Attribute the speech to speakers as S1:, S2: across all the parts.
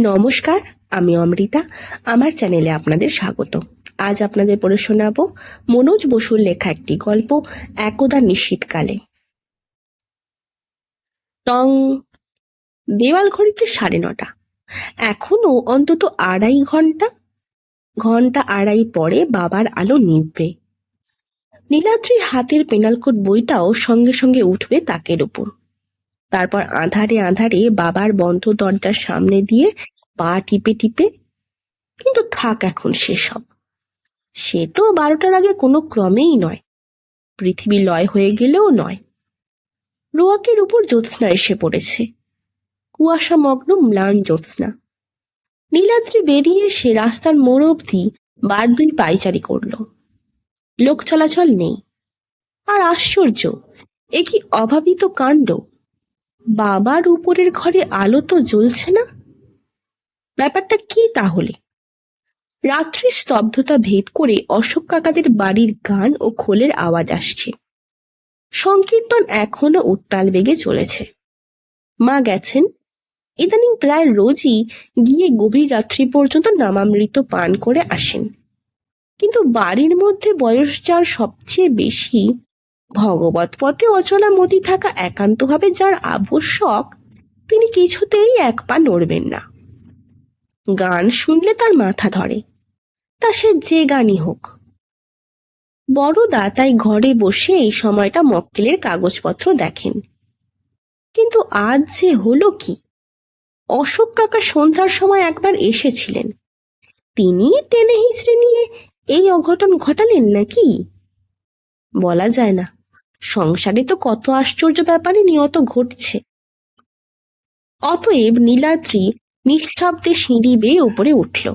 S1: নমস্কার, আমি অমৃতা। আমার চ্যানেলে আপনাদের স্বাগত। আজ আপনাদের পড়ে শোনাবো মনোজ বসুর লেখা একটি গল্প, একদা নিশ্চিতকালে। টং, দেওয়াল ঘড়িতে সাড়ে নটা। এখনও অন্তত আড়াই ঘণ্টা ঘণ্টা আড়াই পরে বাবার আলো নিভবে। নীলাদ্রির হাতের পেনালকোট বইটাও সঙ্গে সঙ্গে উঠবে তাকের উপর। তারপর আঁধারে আঁধারে বাবার বন্ধ দরজার সামনে দিয়ে পা টিপে টিপে, কিন্তু থাক এখন সেসব। সে তো বারোটার আগে কোনো ক্রমেই নয়। পৃথিবী লয় হয়ে গেলেও নয়। রোয়াকের উপর জ্যোৎস্না এসে পড়েছে। কুয়াশা মগ্ন ম্লান জ্যোৎস্না। নীলাদ্রি বেরিয়ে এসে রাস্তার মোড় অবধি বার দুই পাইচারি করল। লোক চলাচল নেই। আর আশ্চর্য, এ কি অভাবিত কাণ্ড! বাবার উপরের ঘরে আলো তো জ্বলছে না? ব্যাপারটা কি তাহলে? রাত্রির স্তব্ধতা ভেদ করে অশোক কাকাদের বাড়ির গান ও খোলের আওয়াজ আসছে। সংকীর্তন এখনও উত্তাল বেগে চলেছে। মা গেছেন। ইদানিং প্রায় রোজই গিয়ে গভীর রাত্রি পর্যন্ত নামামৃত পান করে আসেন। কিন্তু বাড়ির মধ্যে বয়স যার সবচেয়ে বেশি ভগবত পথে অচলা মতি থাকা একান্তভাবে যার আবশ্যক, তিনি কিছুতেই এক পা নড়বেন না। গান শুনলে তার মাথা ধরে। তা সে যে গানই হোক। বড়দা তাই ঘরে বসে এই সময়টা মক্কেলের কাগজপত্র দেখেন। কিন্তু আজ যে হলো কি? অশোক কাকা সন্ধ্যার সময় একবার এসেছিলেন। তিনি টেনে হিচড়ে নিয়ে এই অঘটন ঘটালেন নাকি? বলা যায় না। সংসারে তো কত আশ্চর্য ব্যাপারে নিয়ত ঘটছে। অতএব নীলাদ্রি নিঃশব্দে সিঁড়ি বেয়ে উপরে উঠল।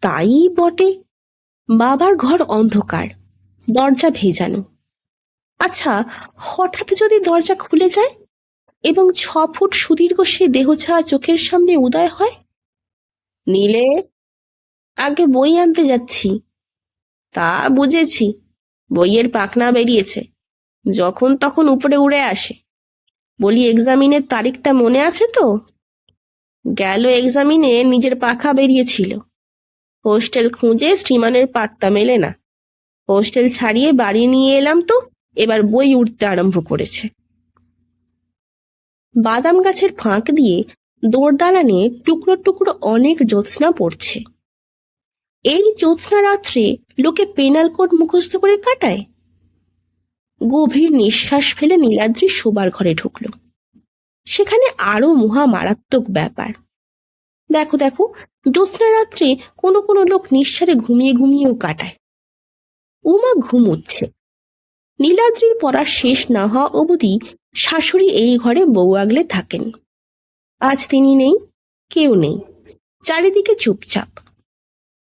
S1: তাই বটে, বাবার ঘর অন্ধকার, দরজা ভেজানো। আচ্ছা হঠাৎ যদি দরজা খুলে যায় এবং ছ ফুট সুদীর্ঘ সে দেহছাড়া চোখের সামনে উদয় হয়? নীলে, আগে বই আনতে যাচ্ছি। তা বুঝেছি। বইয়ের পাখনা বেরিয়েছে। যখন তখন উপরে উড়ে আসে। বলি, এক্সামিনের তারিখটা মনে আছে তো? গেল এক্সামিনে নিজের পাখা বেরিয়েছিল। হোস্টেল খুঁজে শ্রীমানের পাত্তা মেলে না। হোস্টেল ছাড়িয়ে বাড়ি নিয়ে এলাম তো, এবার বই উঠতে আরম্ভ করেছে। বাদাম গাছের ফাঁক দিয়ে দোরদালানে টুকরো টুকরো অনেক জ্যোৎস্না পড়ছে। এই জ্যোৎস্না রাত্রে লোকে পেনাল কোড মুখস্থ করে কাটায়। গভীর নিঃশ্বাস ফেলে নীলাদ্রি শোবার ঘরে ঢুকল। সেখানে আরও মহা মারাত্মক ব্যাপার। দেখো দেখো, জ্যোৎস্না রাত্রে কোনো কোনো লোক নিঃসারে ঘুমিয়ে ঘুমিয়েও কাটায়। উমা ঘুমুচ্ছে। নীলাদ্রির পড়া শেষ না হওয়া অবধি শাশুড়ি এই ঘরে বউ আগলে থাকেন। আজ তিনি নেই, কেউ নেই। চারিদিকে চুপচাপ।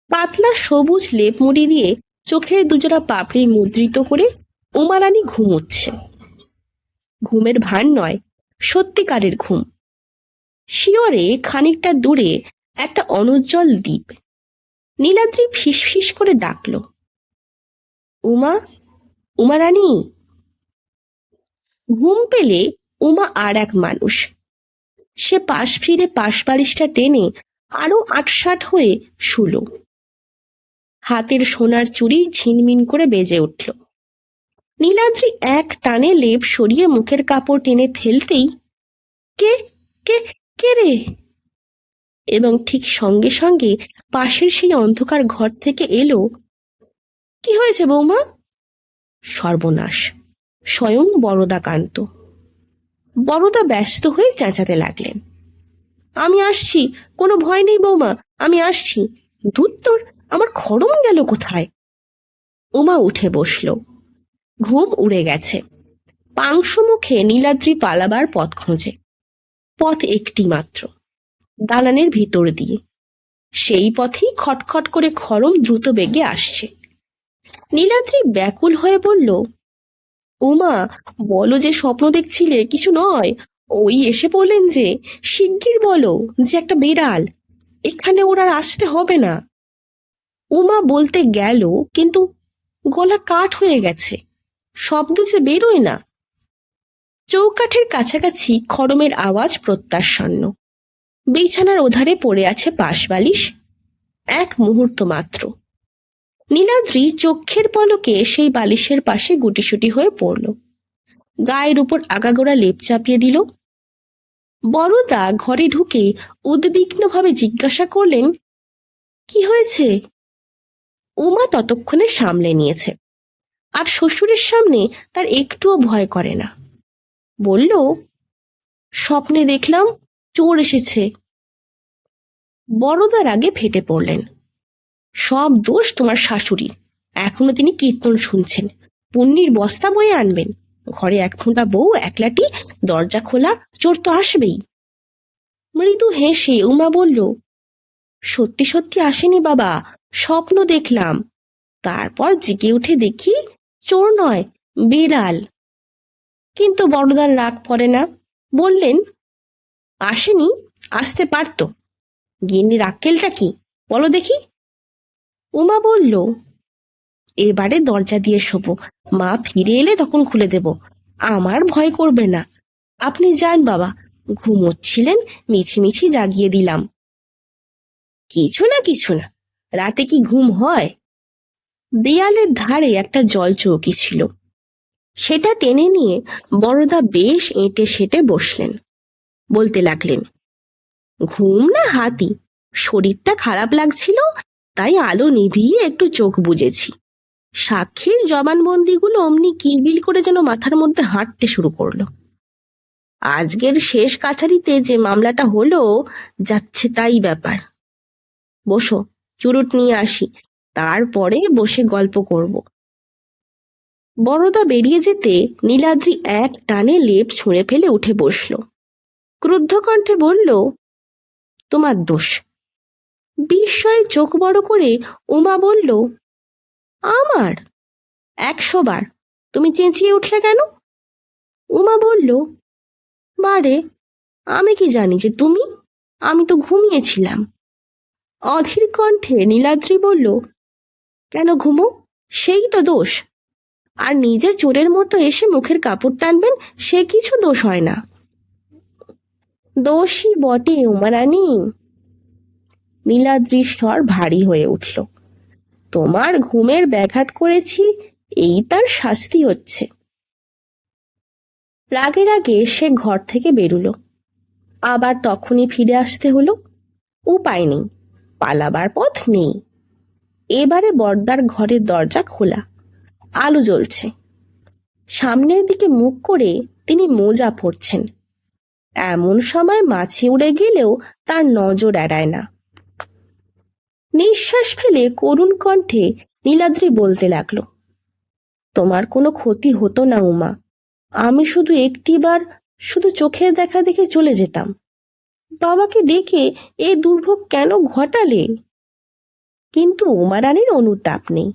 S1: পাতলা সবুজ লেপ মুড়ি দিয়ে চোখের দুজোড়া পাপড়ি মুদ্রিত করে উমারানী ঘুমোচ্ছে। ঘুমের ভান নয়, সত্যিকারের ঘুম। শিয়রে খানিকটা দূরে একটা অনুজ্জ্বল দ্বীপ। নীলাদ্রি ফিসফিস করে ডাকল, উমা, উমারানী! ঘুম পেলে উমা আর এক মানুষ। সে পাশ ফিরে পাশ বালিশটা টেনে আরও আটসাট হয়ে শুল। হাতের সোনার চুড়ি ঝিনমিন করে বেজে উঠল। নীলাদ্রি এক টানে লেপ সরিয়ে মুখের কাপড় টেনে ফেলতেই, কে কে কে রে? এবং ঠিক সঙ্গে সঙ্গে পাশের সেই অন্ধকার ঘর থেকে এলো, কি হয়েছে বৌমা? সর্বনাশ, স্বয়ং বড়দা কান্ত বড়দা ব্যস্ত হয়ে চেঁচাতে লাগলেন, আমি আসছি, কোনো ভয় নেই বৌমা, আমি আসছি। ধুত্তর আমার খড়ম গেল কোথায়? উমা উঠে বসল। ঘুম উড়ে গেছে। পাংশ মুখে নীলাদ্রি পালাবার পথ খোঁজে। পথ একটি মাত্র দালানের ভিতর দিয়ে। সেই পথেই খটখট করে খরম দ্রুত বেগে আসছে। নীলাদ্রি ব্যাকুল হয়ে বলল, উমা, বলো যে স্বপ্ন দেখছিলে, কিছু নয়। ওই এসে বললেন যে, শিগগির বলো যে একটা বেড়াল, এখানে ওরা আসতে হবে না। উমা বলতে গেল, কিন্তু গলা কাঠ হয়ে গেছে। শব্দ যে বেরোয় না। চৌকাঠের কাছাকাছি খড়মের আওয়াজ প্রত্যাশান্য বিছানার ওধারে পড়ে আছে পাশ বালিশ এক মুহূর্ত মাত্র। নীলাদ্রি চক্ষের পলকে সেই বালিশের পাশে গুটিসুটি হয়ে পড়ল। গায়ের উপর আগাগোড়া লেপ চাপিয়ে দিল। বড়দা ঘরে ঢুকে উদ্বিগ্নভাবে জিজ্ঞাসা করলেন, কি হয়েছে? উমা ততক্ষণে সামলে নিয়েছে। আর শ্বশুরের সামনে তার একটুও ভয় করে না। বলল, স্বপ্নে দেখলাম চোর এসেছে। বড়দার আগে ফেটে পড়লেন। সব দোষ তোমার শাশুড়ির এখনও তিনি কীর্তন শুনছেন। পুণ্যির বস্তা বয়ে আনবেন। ঘরে এক ফোঁটা বউ একলাটি দরজা খোলা, চোর তো আসবেই। মৃদু হেসে উমা বলল, সত্যি সত্যি আসেনি বাবা। স্বপ্ন দেখলাম। তারপর জেগে উঠে দেখি চোর নয়, বিড়াল। কিন্তু বড়দার রাগ পড়ে না। বললেন, আসেনি, আসতে পারতো। গিন্নির আক্কেলটা কি? বলো দেখি। উমা বলল, এবারে দরজা দিয়ে শোবো। মা ফিরে এলে তখন খুলে দেব। আমার ভয় করবে না। আপনি যান বাবা। ঘুমোচ্ছিলেন, মিছিমিছি জাগিয়ে দিলাম। কিছু না কিছু না। রাতে কি ঘুম হয়? দেয়ালের ধারে একটা জল চৌকি ছিল। সেটা টেনে নিয়ে বড়দা বেশ এঁটে সেটে বসলেন। বলতে লাগলেন, ঘুম না হাতি? শরীরটা খারাপ লাগছিল, তাই আলো নিভিয়ে একটু চোখ বুজেছি। সাক্ষীর জবানবন্দিগুলো অমনি কিলবিল করে যেন মাথার মধ্যে হাঁটতে শুরু করল। আজকের শেষ কাছারিতে যে মামলাটা হলো, যাচ্ছে তাই ব্যাপার। বসো চুরুট নিয়ে আসি। তারপরে বসে গল্প করব। বড়দা বেরিয়ে যেতে নীলাদ্রি এক টানে লেপ ছুঁড়ে ফেলে উঠে বসল। ক্রুদ্ধ কণ্ঠে বলল, তোমার দোষ। বিস্ময়ে চোখ বড় করে উমা বলল, আমার? একশো বার। তুমি চেঁচিয়ে উঠলে কেন? উমা বলল, বারে, আমি কি জানি যে তুমি? আমি তো ঘুমিয়েছিলাম। অধীর কণ্ঠে নীলাদ্রি বলল, কেন ঘুমো? সেই তো দোষ। আর নিজে চোরের মতো এসে মুখের কাপড় টানবেন, সে কিছু দোষ হয় না। দোষই বটে উমারানি। নীলাদ্রির স্বর ভারী হয়ে উঠল, তোমার ঘুমের ব্যাঘাত করেছি, এই তার শাস্তি হচ্ছে। রাগে রাগে সে ঘর থেকে বেরুলো। আবার তখনই ফিরে আসতে হলো। উপায় নেই। পালাবার পথ নেই। এবারে বর্দার ঘরের দরজা খোলা। আলো জ্বলছে। সামনের দিকে মুখ করে তিনি মোজা পরছেন। এমন সময় মাছি উড়ে গেলেও তার নজর এড়ায় না। নিঃশ্বাস ফেলে করুণ কণ্ঠে নীলাদ্রি বলতে লাগল, তোমার কোনো ক্ষতি হতো না, উমা। আমি শুধু একটিবার শুধু চোখের দেখা দেখে চলে যেতাম। বাবাকে ডেকে এ দুর্ভোগ কেন ঘটালে? কিন্তু উমারানির অনুতাপ নেই।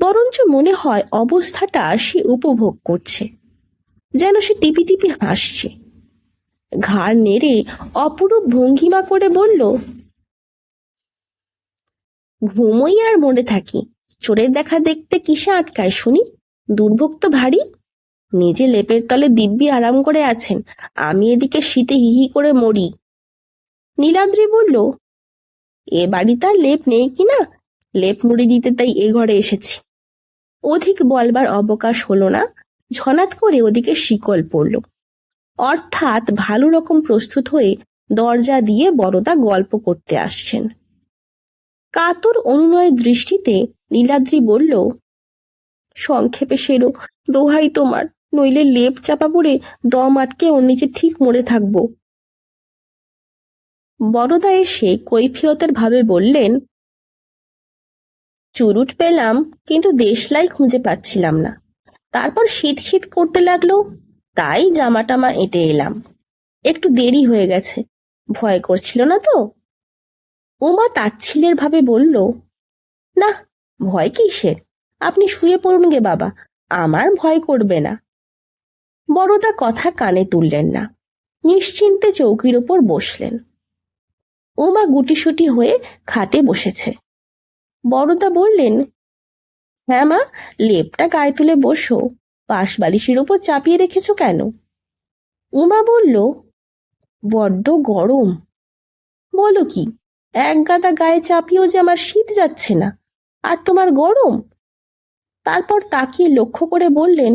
S1: বরঞ্চ মনে হয় অবস্থাটা সে উপভোগ করছে, যেন সে টিপি টিপি হাসছে। ঘাড় নেড়ে অপরূপ ভঙ্গিমা করে বলল, ঘুমোই আর মনে থাকি। চোরের দেখা দেখতে কিসে আটকায় শুনি? দুর্ভোগ তো ভারী। নিজে লেপের তলে দিব্যি আরাম করে আছেন। আমি এদিকে শীতে হিহি করে মরি। নীলাদ্রি বলল, এ বাড়ি তার লেপ নেই কি না? লেপ মুড়ি দিতে তাই এ ঘরে এসেছি। অধিক বলবার অবকাশ হলো না ঝনাত করে ওদিকে শিকল পড়ল। অর্থাৎ ভালো রকম প্রস্তুত হয়ে দরজা দিয়ে বড়দা গল্প করতে আসছেন। কাতর অনুনয় দৃষ্টিতে নীলাদ্রি বলল, সংক্ষেপে সেরো দোহাই তোমার, নইলে লেপ চাপা পড়ে দম আটকে ওর নিচে ঠিক মরে থাকব। বড়দা এসে কৈফিয়তের ভাবে বললেন, চুরুট পেলাম, কিন্তু দেশলাই খুঁজে পাচ্ছিলাম না। তারপর শীত শীত করতে লাগল, তাই জামা টামা এঁটে এলাম। একটু দেরি হয়ে গেছে, ভয় করছিল না তো? উমা তাচ্ছিলের ভাবে বলল, না, ভয় কিসের? আপনি শুয়ে পড়ুন গে বাবা, আমার ভয় করবে না। বড়দা কথা কানে তুললেন না, নিশ্চিন্তে চৌকির ওপর বসলেন। উমা গুটিসুটি হয়ে খাটে বসেছে। বড়দা বললেন হ্যাঁ মা, লেপটা গায়ে তুলে বসো। পাশ বালিশের ওপর চাপিয়ে রেখেছো কেন? উমা বলল, বড্ড গরম। বলো কি, এক গাদা গায়ে চাপিয়েও যে আমার শীত যাচ্ছে না, আর তোমার গরম? তারপর তাকিয়ে লক্ষ্য করে বললেন,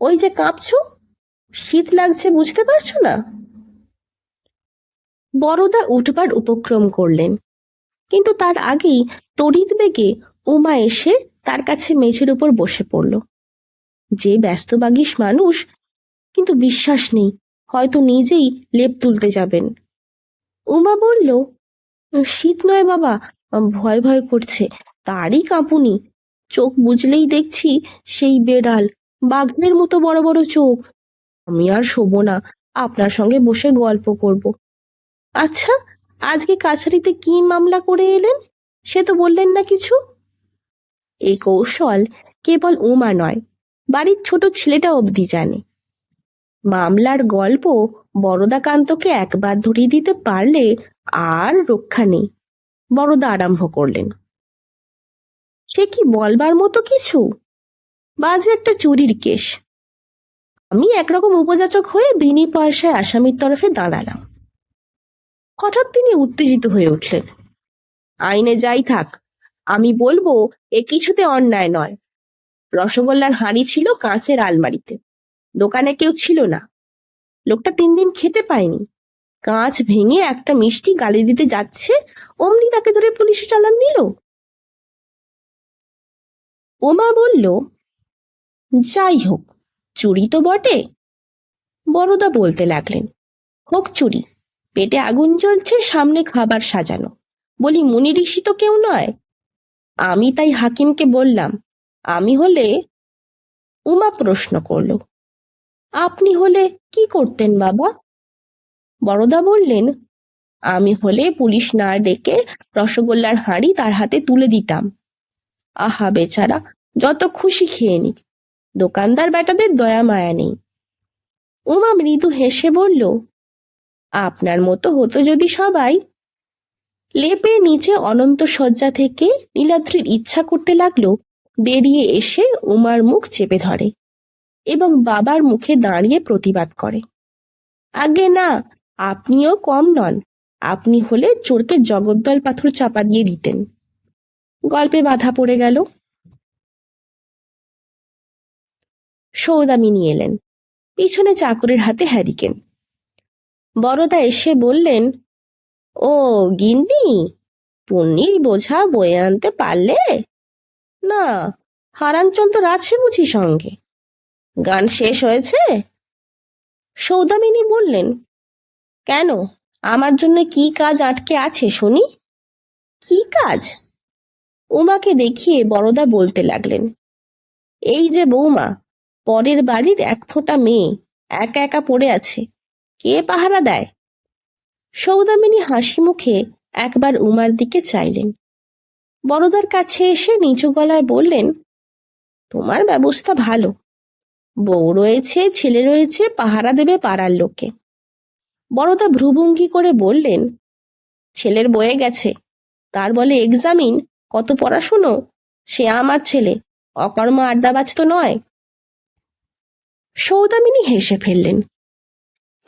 S1: ওই যে কাঁপছো, শীত লাগছে বুঝতে পারছ না? বড়দা উঠবার উপক্রম করলেন। কিন্তু তার আগেই তড়িৎ বেগে উমা এসে তার কাছে মেঝের উপর বসে পড়ল। যে ব্যস্তবাগিস মানুষ, কিন্তু বিশ্বাস নেই, হয়তো নিজেই লেপ তুলতে যাবেন। উমা বলল, শীত নয় বাবা, ভয় ভয় করছে, তারই কাঁপুনি। চোখ বুঝলেই দেখছি সেই বেড়াল, বাঘের মতো বড় বড় চোখ। আমি আর শোবো না, আপনার সঙ্গে বসে গল্প করব। আচ্ছা আজকে কাছারিতে কি মামলা করে এলেন? সে তো বললেন না কিছু। এই কৌশল কেবল উমা নয়, বাড়ির ছোট ছেলেটা অবধি জানে। মামলার গল্প বরদাকান্তকে একবার ধরিয়ে দিতে পারলে আর রক্ষা নেই বড়দা আরম্ভ করলেন। সে কি বলবার মতো কিছু? বাজে একটা চুরির কেস। আমি একরকম উপযাচক হয়ে বিনি পয়সায় আসামির তরফে দাঁড়ালাম। হঠাৎ তিনি উত্তেজিত হয়ে উঠলেন। আইনে যাই থাক, আমি বলব এ কিছুতে অন্যায় নয়। রসগোল্লার হাঁড়ি ছিল কাঁচের আলমারিতে। দোকানে কেউ ছিল না। লোকটা তিন দিন খেতে পায়নি। কাঁচ ভেঙে একটা মিষ্টি গালি দিতে যাচ্ছে, অমনি তাকে ধরে পুলিশে চালান দিল। ওমা বলল, যাই হোক, চুরি তো বটে। বড়দা বলতে লাগলেন, হোক চুরি। পেটে আগুন জ্বলছে, সামনে খাবার সাজানো। বলি, মুনি ঋষি তো কেউ নয়। আমি তাই হাকিমকে বললাম, আমি হলে উমা প্রশ্ন করল। আপনি হলে কি করতেন বাবা? বড়দা বললেন, আমি হলে পুলিশ না ডেকে রসগোল্লার হাঁড়ি তার হাতে তুলে দিতাম। আহা বেচারা, যত খুশি খেয়ে নিক। দোকানদার বেটাদের দয়া মায়া নেই। উমা মৃদু হেসে বলল আপনার মতো হতো যদি সবাই। লেপের নিচে অনন্ত শয্যা থেকে নীলাদ্রির ইচ্ছা করতে লাগল, বেরিয়ে এসে উমার মুখ চেপে ধরে এবং বাবার মুখে দাঁড়িয়ে প্রতিবাদ করে। আগে না, আপনিও কম নন, আপনি হলে চোরকে জগদ্দল পাথর চাপা দিয়ে দিতেন। গল্পে বাধা পড়ে গেল। সৌদামিনী এলেন। পিছনে চাকরের হাতে হ্যারিকেন। বড়দা এসে বললেন, ও গিন্নি পুণ্যির বোঝা বয়ে আনতে পারলে? না, হারানচন্দ্র আছে বুঝি সঙ্গে। গান শেষ হয়েছে? সৌদামিনী বললেন, কেন? আমার জন্য কি কাজ আটকে আছে শুনি? কি কাজ? উমাকে দেখিয়ে বড়দা বলতে লাগলেন, এই যে বৌমা, পরের বাড়ির এক ফোঁটা মেয়ে, একা একা পড়ে আছে। কে পাহারা দেয়? সৌদামিনী হাসি মুখে একবার উমার দিকে চাইলেন। বড়দার কাছে এসে নিচু গলায় বললেন, তোমার ব্যবস্থা ভালো। বউ রয়েছে, ছেলে রয়েছে, পাহারা দেবে পাড়ার লোকে বড়দা ভ্রুভঙ্গি করে বললেন, ছেলের বয়ে গেছে। তার বলে, এক্সামিন, কত পড়াশুনো? সে আমার ছেলে। অকর্ম আড্ডাবাজ তো নয়। সৌদামিনী হেসে ফেললেন।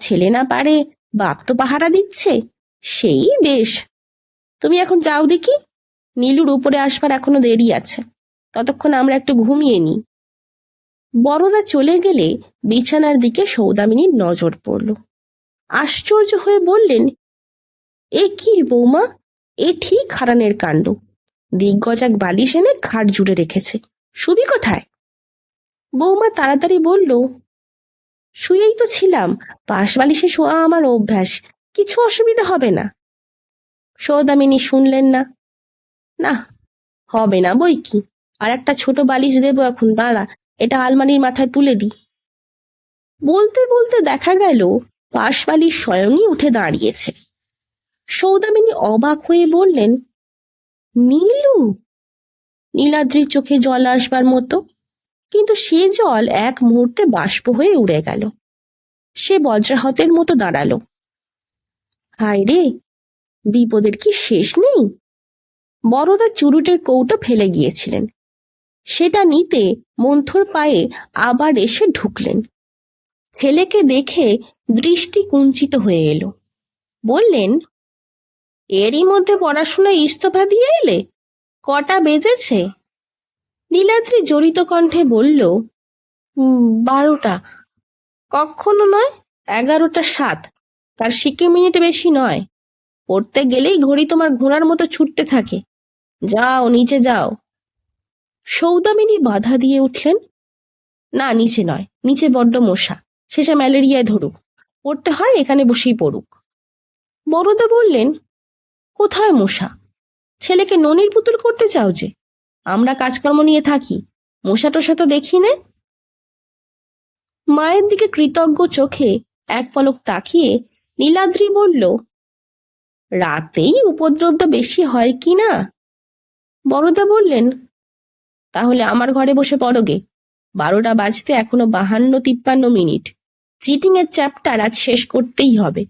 S1: ছেলে না পারে, বাপ তো পাহারা দিচ্ছে। সেই বেশ। তুমি এখন যাও দেখি। নীলুর উপরে আসবার এখনও দেরি আছে। ততক্ষণ আমরা একটু ঘুমিয়ে নিই। বড়দা চলে গেলে বিছানার দিকে সৌদামিনীর নজর পড়ল। আশ্চর্য হয়ে বললেন, এ কি বৌমা? এ ঠিক হারানের কাণ্ড। দিগ্গজাক বালিশ এনে খাট জুড়ে রেখেছে। সুবি কোথায়? বৌমা তাড়াতাড়ি বলল শুয়েই তো ছিলাম। পাশ বালিশে শোয়া আমার অভ্যাস। কিছু অসুবিধা হবে না। সৌদামিনী শুনলেন না। না, হবে না বই কি? আর একটা ছোট বালিশ দেবো এখন, দাঁড়া, এটা আলমারির মাথায় তুলে দি বলতে বলতে দেখা গেল পাশ বালিশ স্বয়ংই উঠে দাঁড়িয়েছে। সৌদামিনী অবাক হয়ে বললেন, নীলু? নীলাদ্রির চোখে জল আসবার মতো। কিন্তু সে জল এক মুহূর্তে বাষ্প হয়ে উড়ে গেল। সে বজ্রাহতের মতো দাঁড়াল। হায় রে, বিপদের কি শেষ নেই? বড়দা চুরুটের কৌটো ফেলে গিয়েছিলেন। সেটা নিতে মন্থর পায়ে আবার এসে ঢুকলেন। ছেলেকে দেখে দৃষ্টি কুঞ্চিত হয়ে এলো। বললেন, এরই মধ্যে পড়াশোনায় ইস্তফা দিয়ে এলে? কটা বেজেছে? নীলাদ্রি জড়িত কণ্ঠে বলল বারোটা। কখনো নয়, এগারোটা সাত। তার সিকি মিনিট বেশি নয়। পড়তে গেলেই ঘড়ি তোমার ঘোড়ার মতো ছুটতে থাকে। যাও, নিচে যাও। সৌদামিনী বাধা দিয়ে উঠলেন, না, নিচে নয়, নিচে বড্ড মশা। শেষে ম্যালেরিয়ায় ধরুক। পড়তে হয়, এখানে বসেই পড়ুক। বড়দা বললেন, কোথায় মশা? ছেলেকে ননির পুতুল করতে চাও যে? আমরা কাজকর্ম নিয়ে থাকি। মশা টশা তো দেখি নে। মায়ের দিকে কৃতজ্ঞ চোখে এক পলক তাকিয়ে নীলাদ্রি বলল, রাতেই উপদ্রবটা বেশি হয় কি না? বড়দা বললেন, তাহলে আমার ঘরে বসে পড়োগে বারোটা বাজতে এখনও বাহান্ন তিপ্পান্ন মিনিট। চিটিং এর চ্যাপ্টার আজ শেষ করতেই হবে।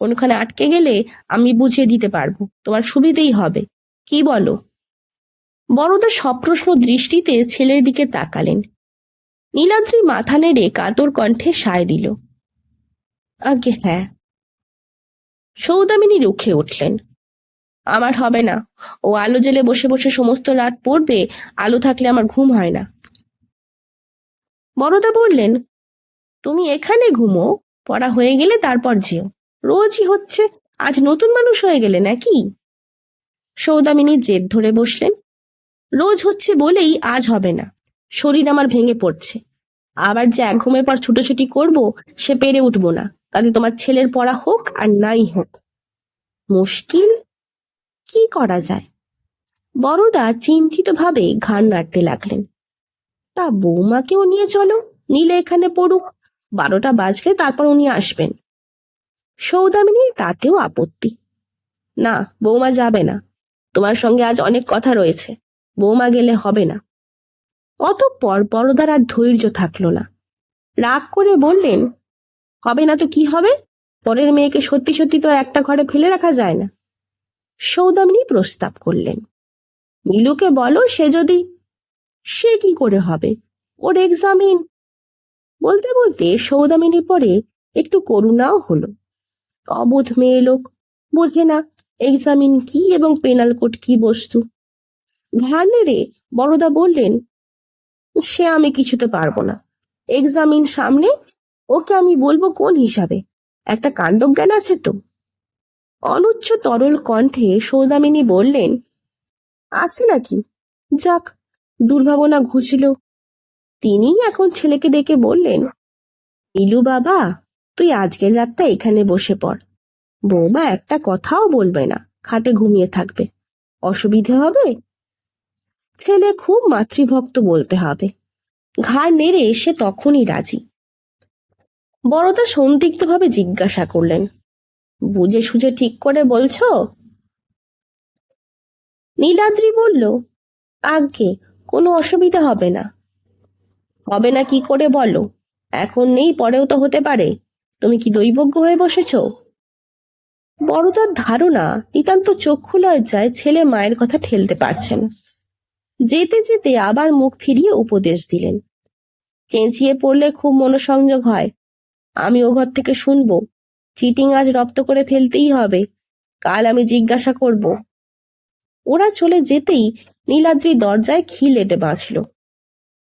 S1: কোনখানে আটকে গেলে আমি বুঝিয়ে দিতে পারব। তোমার সুবিধেই হবে। কি বলো? বড়দা সপ্রশ্ন দৃষ্টিতে ছেলের দিকে তাকালেন। নীলাদ্রি মাথা নেড়ে কাতর কণ্ঠে সায় দিল আগে হ্যাঁ। সৌদামিনী রুখে উঠলেন, আমার হবে না। ও আলো জেলে বসে বসে সমস্ত রাত পড়বে, আলো থাকলে আমার ঘুম হয় না। বড়দা বললেন, তুমি এখানে ঘুমো, পড়া হয়ে গেলে তারপর যেও। রোজই হচ্ছে, আজ নতুন মানুষ হয়ে গেলে নাকি? সৌদামিনী জেদ ধরে বসলেন রোজ হচ্ছে বলেই আজ হবে না। শরীর আমার ভেঙে পড়ছে। আবার যে এক ঘুমের পর ছুটোছুটি করব, সে পেরে উঠবো না। তাতে তোমার ছেলের পড়া হোক আর নাই হোক। মুশকিল? কি করা যায়? বড়দা চিন্তিতভাবে ঘাড় নাড়তে লাগলেন। তা বৌমাকেও নিয়ে চলো, নিলে এখানে পড়ুক। বারোটা বাজলে তারপর উনি আসবেন। সৌদামিনীর তাতেও আপত্তি। না, বৌমা যাবে না। তোমার সঙ্গে আজ অনেক কথা রয়েছে। বৌমা গেলে হবে না। অতঃপর বড়দার আর ধৈর্য থাকল না। রাগ করে বললেন, হবে না তো কি হবে? পরের মেয়েকে সত্যি সত্যি তো একটা ঘরে ফেলে রাখা যায় না। সৌদামিনী প্রস্তাব করলেন নীলুকে বলো সে যদি, সে কি করে হবে? ওর এক্সামিন বলতে বলতে সৌদামিনী পরে একটু করুণাও হলো। অবোধ মেয়ে লোক, বোঝে না এক্সামিন কি এবং পেনাল কোড কি বস্তু। ঘাড় নেড়ে বড়দা বললেন, সে আমি কিছুতে পারব না। এক্সামিন সামনে, ওকে আমি বলব কোন হিসাবে? একটা কাণ্ডজ্ঞান আছে তো? অনুচ্চ তরল কণ্ঠে সৌদামিনী বললেন, আছে নাকি? যাক, দুর্ভাবনা ঘুষল তিনিই এখন ছেলেকে ডেকে বললেন, ইলু বাবা, তুই আজকের রাতটা এখানে বসে পড়। বৌমা একটা কথাও বলবে না, খাটে ঘুমিয়ে থাকবে। অসুবিধে হবে? ছেলে খুব মাতৃভক্ত বলতে হবে। ঘাড় নেড়ে সে তখনই রাজি। বড়দা সন্দিগ্ধভাবে জিজ্ঞাসা করলেন বুঝে সুঝে ঠিক করে বলছো? নীলাদ্রি বলল, আজ্ঞে, কোনো অসুবিধা হবে না। হবে না কি করে বলো? এখন নেই, পরেও তো হতে পারে। তুমি কি দৈবজ্ঞ হয়ে বসেছ? বড়দার ধারণা নিতান্ত চক্ষু লজ্জায় ছেলে মায়ের কথা ঠেলতে পারছেন। যেতে যেতে আবার মুখ ফিরিয়ে উপদেশ দিলেন। চেঁচিয়ে পড়লে খুব মনোসংযোগ হয়। আমি ও ঘর থেকে শুনব। চিটিং আজ রপ্ত করে ফেলতেই হবে। কাল আমি জিজ্ঞাসা করব। ওরা চলে যেতেই নীলাদ্রি দরজায় খিল এটে বাঁচল।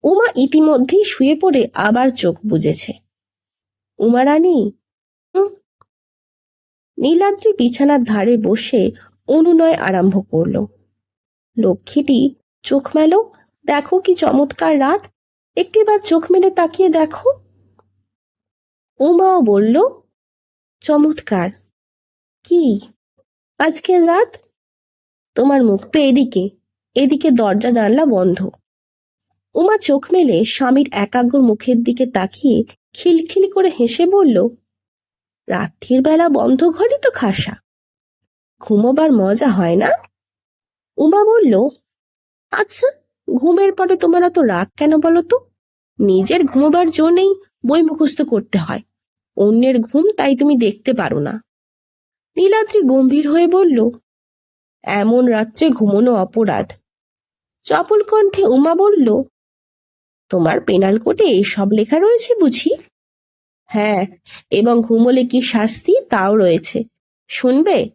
S1: উমা ইতিমধ্যেই শুয়ে পড়ে আবার চোখ বুজেছে। উমা রানী। নীলাদ্রি বিছানার ধারে বসে অনুনয় আরম্ভ করল। লক্ষ্মীটি চোখ মেলো। দেখো কি চমৎকার রাত। একটিবার চোখ মেলে তাকিয়ে দেখো। উমাও বলল, চমৎকার। কি? আজকের রাত? তোমার মুখ তো এদিকে। এদিকে দরজা জানলা বন্ধ। উমা চোখ মেলে স্বামীর একাগ্র মুখের দিকে তাকিয়ে খিলখিল করে হেসে বলল, রাত্রির বেলা বন্ধ ঘরই তো খাসা। ঘুমোবার মজা হয় না? উমা বলল আচ্ছা ঘুমের পরে তোমার এত রাগ কেন বলো তো? নিজের ঘুমোবার জন্যই বই মুখস্থ করতে হয়। অন্যের ঘুম তাই তুমি দেখতে পারো না। নীলাদ্রি গম্ভীর হয়ে বলল, এমন রাত্রে ঘুমোনো অপরাধ। চপল কণ্ঠে উমা বলল, তোমার পেনাল কোটে এসব লেখা রয়েছে বুঝি? হ্যাঁ এবং ঘুমোলে কি শাস্তি? তাও রয়েছে। শুনবে?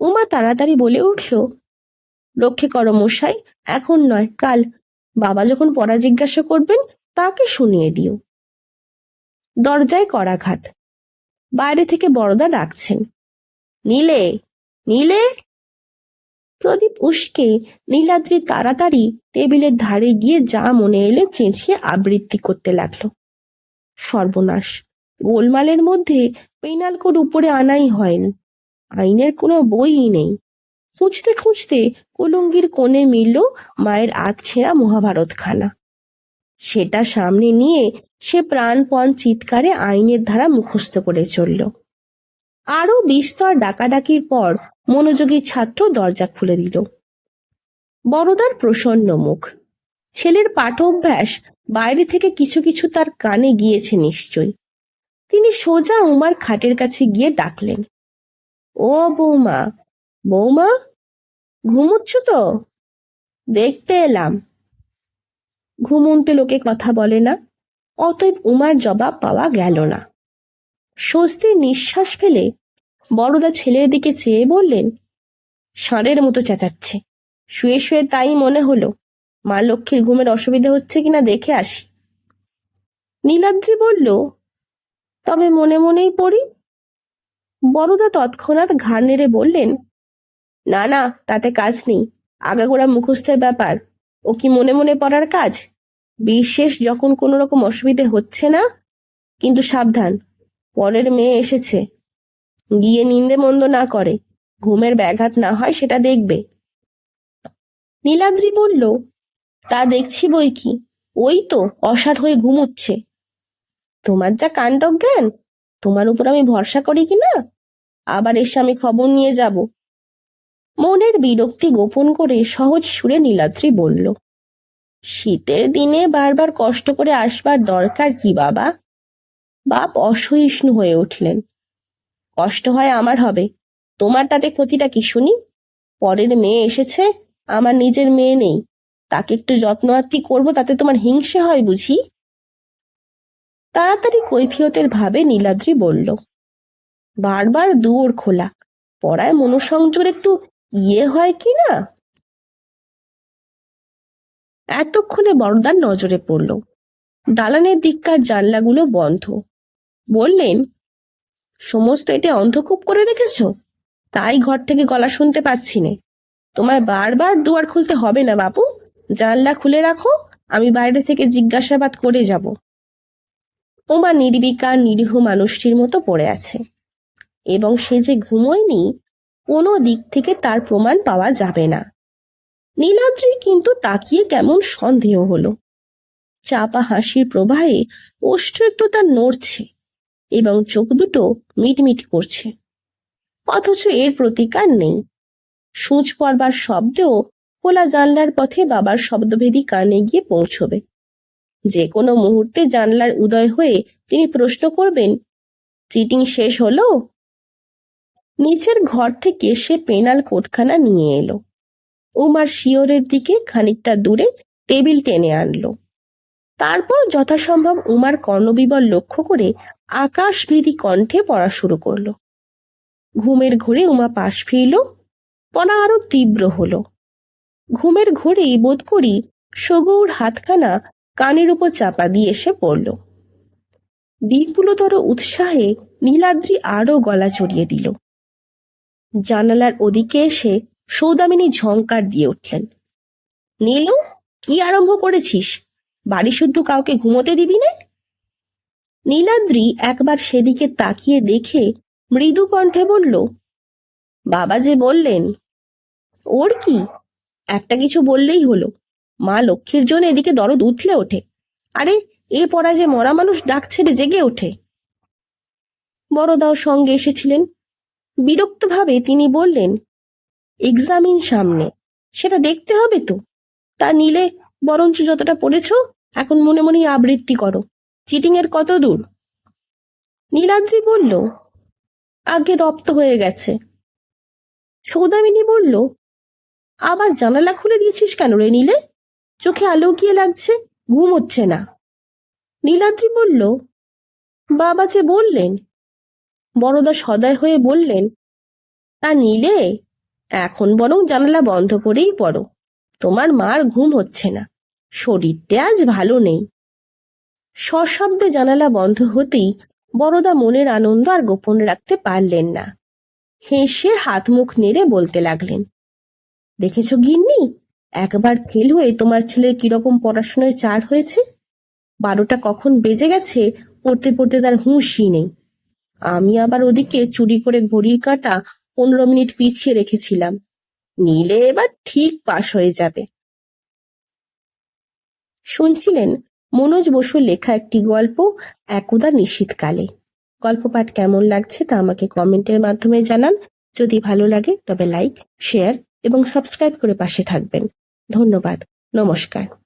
S1: উমা তাড়াতাড়ি বলে উঠল রক্ষে করো মশাই এখন নয়, কাল। বাবা যখন পড়া জিজ্ঞাসা করবেন, তাকে শুনিয়ে দিও। দরজায় করাঘাত। বাইরে থেকে বড়দা ডাকছেন। নীলে নীলে! প্রদীপ উস্কে, নীলাদ্রি তাড়াতাড়ি টেবিলের ধারে গিয়ে যা মনে এলো চেঁচিয়ে আবৃত্তি করতে লাগল। সর্বনাশ। গোলমালের মধ্যে পেনাল কোড উপরে আনাই হয়নি। আইনের কোনো বইই নেই। খুঁজতে খুঁজতে কুলুঙ্গির কোণে মিলল মায়ের আতছেঁড়া মহাভারতখানা। সেটা সামনে নিয়ে সে প্রাণপণ চিৎকারে আইনের ধারা মুখস্থ করে চলল। আরও বিস্তর ডাকাডাকির পর মনোযোগী ছাত্র দরজা খুলে দিল। বড়দার প্রসন্ন মুখ। ছেলের পাঠ অভ্যাস বাইরে থেকে কিছু কিছু তার কানে গিয়েছে নিশ্চয়ই তিনি সোজা উমার খাটের কাছে গিয়ে ডাকলেন, ও বৌমা বৌমা, ঘুমুচ্ছ তো? দেখতে এলাম। ঘুমন্তে লোকে কথা বলে না, অতএব উমার জবাব পাওয়া গেল না। স্বস্তির নিঃশ্বাস ফেলে বড়দা ছেলের দিকে চেয়ে বললেন ষাঁড়ের মতো চেঁচাচ্ছে। শুয়ে শুয়ে তাই মনে হলো, মা লক্ষ্মীর ঘুমের অসুবিধা হচ্ছে কিনা দেখে আসি। নীলাদ্রি বলল, তবে মনে মনেই পড়ি? বড়দা তৎক্ষণাৎ ঘাড় নেড়ে বললেন না না, তাতে কাজ নেই। আগাগোড়া মুখস্থের ব্যাপার। ও কি মনে মনে পড়ার কাজ? বিশেষ যখন কোনো রকম অসুবিধে হচ্ছে না? কিন্তু সাবধান, পরের মেয়ে এসেছে। গিয়ে নিন্দে মন্দ না করে, ঘুমের ব্যাঘাত না হয় সেটা দেখবে। নীলাদ্রি বলল, তা দেখছি বই কি? ওই তো, অসাড় হয়ে ঘুমুচ্ছে। তোমার যা কাণ্ডজ্ঞান, তোমার উপর আমি ভরসা করি কি না? আবার এসে আমি খবর নিয়ে যাব। মনের বিরক্তি গোপন করে সহজ সুরে নীলাদ্রি বলল, শীতের দিনে বারবার কষ্ট করে আসবার দরকার কি, বাবা? বাপ অসহিষ্ণু হয়ে উঠলেন, কষ্ট হয় আমার হবে। তোমার তাতে ক্ষতিটা কি শুনি? পরের মেয়ে এসেছে, আমার নিজের মেয়ে নেই। তাকে একটু যত্ন আত্মি করব, তাতে তোমার হিংসে হয় বুঝি? তাড়াতাড়ি কৈফিয়তের ভাবে নীলাদ্রি বলল, বারবার দুয়োর খোলা। পড়ায় মনোসংযোগ একটু ইয়ে হয় কি না? এতক্ষণে বড়দার নজরে পড়ল। দালানের দিককার জানলাগুলো বন্ধ। বললেন, সমস্ত এটা অন্ধকূপ করে রেখেছ? তাই ঘর থেকে গলা শুনতে পাচ্ছি নে। তোমায় বারবার দুয়ার খুলতে হবে না বাপু। জানলা খুলে রাখো, আমি বাইরে থেকে জিজ্ঞাসাবাদ করে যাব। ওমা নির্বিকার নিরীহ মানুষটির মতো পড়ে আছে। এবং সে যে ঘুমোয়নি কোনো দিক থেকে তার প্রমাণ পাওয়া যাবে না। নীলাদ্রি কিন্তু তাকিয়ে কেমন সন্দেহ হলো। চাপা হাসির প্রবাহে ওষ্ঠ একটু তার নড়ছে এবং চোখ দুটো মিটমিট করছে। অথচ এর প্রতিকার নেই। সূচ পড়বার শব্দেও খোলা জানলার পথে বাবার শব্দভেদী কানে গিয়ে পৌঁছবে। যে কোনো মুহূর্তে জানলার উদয় হয়ে তিনি প্রশ্ন করবেন, চিটিং শেষ হলো? নিচের ঘর থেকে সে পেনাল কোটখানা নিয়ে এলো। উমার শিওরের দিকে খানিকটা দূরে টেবিল টেনে আনলো। তারপর যথাসম্ভব উমার কর্ণবিবর লক্ষ্য করে আকাশভেদী কণ্ঠে পড়া শুরু করল। ঘুমের ঘোরে উমা পাশ ফিরল, পড়া আরও তীব্র হলো। ঘুমের ঘোরেই বোধ করি সগৌর হাতখানা কানের উপর চাপা দিয়ে এসে পড়ল। বিপুলতর উৎসাহে নীলাদ্রি আরও গলা চড়িয়ে দিল। জানালার ওদিকে এসে সৌদামিনী ঝঙ্কার দিয়ে উঠলেন। নীলু, কি আরম্ভ করেছিস? বাড়ি শুদ্ধ কাউকে ঘুমোতে দিবি না? নীলাদ্রি একবার সেদিকে তাকিয়ে দেখে মৃদু কণ্ঠে বলল, বাবা যে বললেন, ওর কি? একটা কিছু বললেই হলো। মা লক্ষ্মীর জন্য এদিকে দরদ উঠলে ওঠে। আরে, এ পড়া যে মরা মানুষ ডাক ছেড়ে জেগে ওঠে। বড়দাও সঙ্গে এসেছিলেন। বিরক্তভাবে তিনি বললেন, এক্সামিন সামনে, সেটা দেখতে হবে তো। তা নিলে বরঞ্চ যতটা পড়েছ, এখন মনে মনে আবৃত্তি করো। চিটিং এর কত দূর? নীলাদ্রি বলল, আগে রপ্ত হয়ে গেছে। সৌদামিনী বলল, আবার জানালা খুলে দিয়েছিস কেন রে নীলে? চোখে আলো গিয়ে লাগছে? ঘুম হচ্ছে না। নীলাদ্রি বলল, বাবা যে বললেন বড়দা সদয় হয়ে বললেন, তা নিলে? এখন বরং জানালা বন্ধ করেই পড়ো। তোমার মার ঘুম হচ্ছে না। শরীরটা আজ ভালো নেই। সশব্দে জানালা বন্ধ হতেই বড়দা মনের আনন্দ আর গোপন রাখতে পারলেন না। হেসে হাত মুখ নেড়ে বলতে লাগলেন, দেখেছ গিন্নি, একবার ফেল হয়ে তোমার ছেলের কীরকম পড়াশোনায় চার হয়েছে? বারোটা কখন বেজে গেছে, পড়তে পড়তে তার হুঁশই নেই। আমি আবার ওদিকে চুরি করে ঘড়ির কাঁটা পনেরো মিনিট পিছিয়ে রেখেছিলাম। নিলে এবার ঠিক পাশ হয়ে যাবে। শুনছিলেন মনোজ বসুর লেখা একটি গল্প একদা নিশীতকালে। গল্প পাঠ কেমন লাগছে তা আমাকে কমেন্টের মাধ্যমে জানান। যদি ভালো লাগে তবে লাইক, শেয়ার এবং সাবস্ক্রাইব করে পাশে থাকবেন। ধন্যবাদ, নমস্কার।